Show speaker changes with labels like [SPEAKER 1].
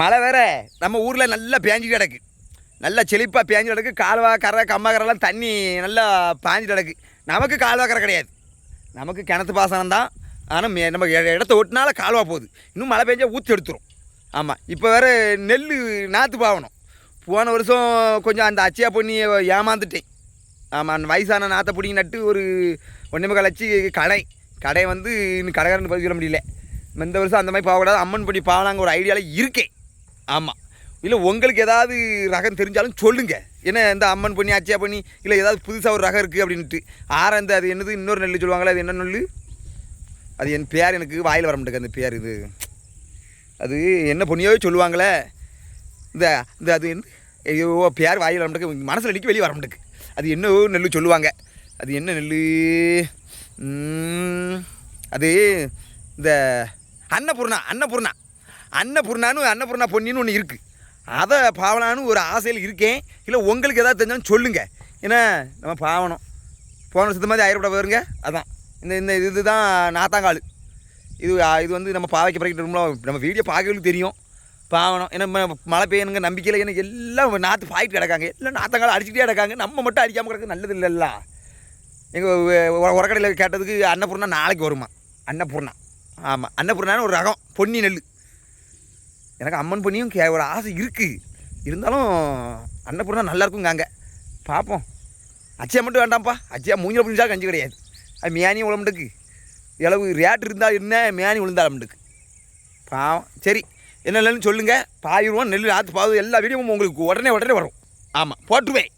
[SPEAKER 1] மழை வேற. நம்ம ஊரில் நல்லா பேஞ்சு கிடக்கு. நல்லா செழிப்பாக பேஞ்சு கிடக்கு. கால்வா கரை கம்மா கரெல்லாம் தண்ணி நல்லா பாஞ்சு கிடக்கு. நமக்கு கால்வா கரை கிடையாது. நமக்கு கிணத்து பாசனம் தான். ஆனால் நம்ம இடத்த ஒட்டினால கால்வா போகுது. இன்னும் மழை பெஞ்சா ஊற்றி எடுத்துரும். ஆமாம் இப்போ வேற நெல் நாற்று பாவணும். போன வருஷம் கொஞ்சம் அந்த அச்சியா பொண்ணி ஏமாந்துட்டேன். ஆமாம் அந்த வயசான நாற்றை பிடிங்கி நட்டு ஒரு ஒன்றே கழிச்சு கடை. கடை வந்து இன்னும் கடைக்காரன்னு பதிவு சொல்ல முடியல. இந்த வருஷம் அந்த மாதிரி போகக்கூடாது. அம்மன் பண்ணி பாவலாங்க ஒரு ஐடியாவில் இருக்கேன். ஆமாம் இல்லை உங்களுக்கு ஏதாவது ரகம் தெரிஞ்சாலும் சொல்லுங்கள் ஏன்னா இந்த அம்மன் பண்ணி அச்சியா பண்ணி இல்லை ஏதாவது புதுசாக ஒரு ரகம் இருக்குது அப்படின்ட்டு ஆற இந்த அது என்னது இன்னொரு நெல் சொல்லுவாங்களே அது என்ன நெல் அது என் பேர் எனக்கு வாயில் வர மாட்டேங்குது அந்த பேர் இது. அது என்ன பொண்ணியோ சொல்லுவாங்களே. இந்த இந்த அது என்ன ஐயோ பேர் வாயில் வர மாட்டேங்குது மனசில் நிற்க வெளியே வர மாட்டேங்குது. அது என்ன நெல் சொல்லுவாங்க. அது என்ன நெல் அது இந்த அன்னபூர்ணா அன்னபூர்ணா. அன்னபூர்ணான்னு அன்னபூர்ணா பொன்னின்னு ஒன்று இருக்குது அதை பாவனான்னு ஒரு ஆசையில் இருக்கேன். இல்லை உங்களுக்கு எதாவது தெரிஞ்சாலும் சொல்லுங்கள் ஏன்னா நம்ம பாவனம். போன வருஷத்து மாதிரி ஆயிரப்பட போயிருங்க அதான். இந்த இந்த இது தான் நாத்தாங்கால். இது இது வந்து நம்ம பாவைக்கு பிறகு நம்ம வீடியோ பார்க்கறதுக்கு தெரியும். பாவனம். ஏன்னா ம- மழை பெய்யணுங்க நம்பிக்கையில் எனக்கு எல்லாம் நாற்று பாய்ட்டு கிடக்காங்க. எல்லாம் நாத்தாங்கால் அடிச்சுட்டே கிடக்காங்க. நம்ம மட்டும் அடிக்காமல் கிடக்கு நல்லது இல்லைல்ல எங்கள் உரக்கடையில் கேட்டதுக்கு அன்னபூர்ணா நாளைக்கு வருமா? அன்னபூர்ணா. ஆமாம் அன்னபூர்ணான்னு ஒரு ரகம். பொன்னி நெல் எனக்கு அம்மன் பொன்னியும் கே ஒரு ஆசை இருக்குது இருந்தாலும் அன்னபூர்ணா நல்லா இருக்குங்காங்க பார்ப்போம் அச்சியா மட்டும் வேண்டாம்ப்பா. அச்சியா மூஞ்சில் புரிஞ்சா கஞ்சி கிடையாது. அது மேனி உழம்புட்டுக்கு இளவு ரேட் இருந்தால் என்ன மேனி விழுந்தா உழம்புட்டுக்கு பாவம். சரி என்ன இல்லைன்னு சொல்லுங்கள் பாயிருவோம் நெல் ஆற்று பாவு எல்லா வீடியோவும் உங்களுக்கு உடனே உடனே வரும். ஆமாம் போட்டுருவேன்.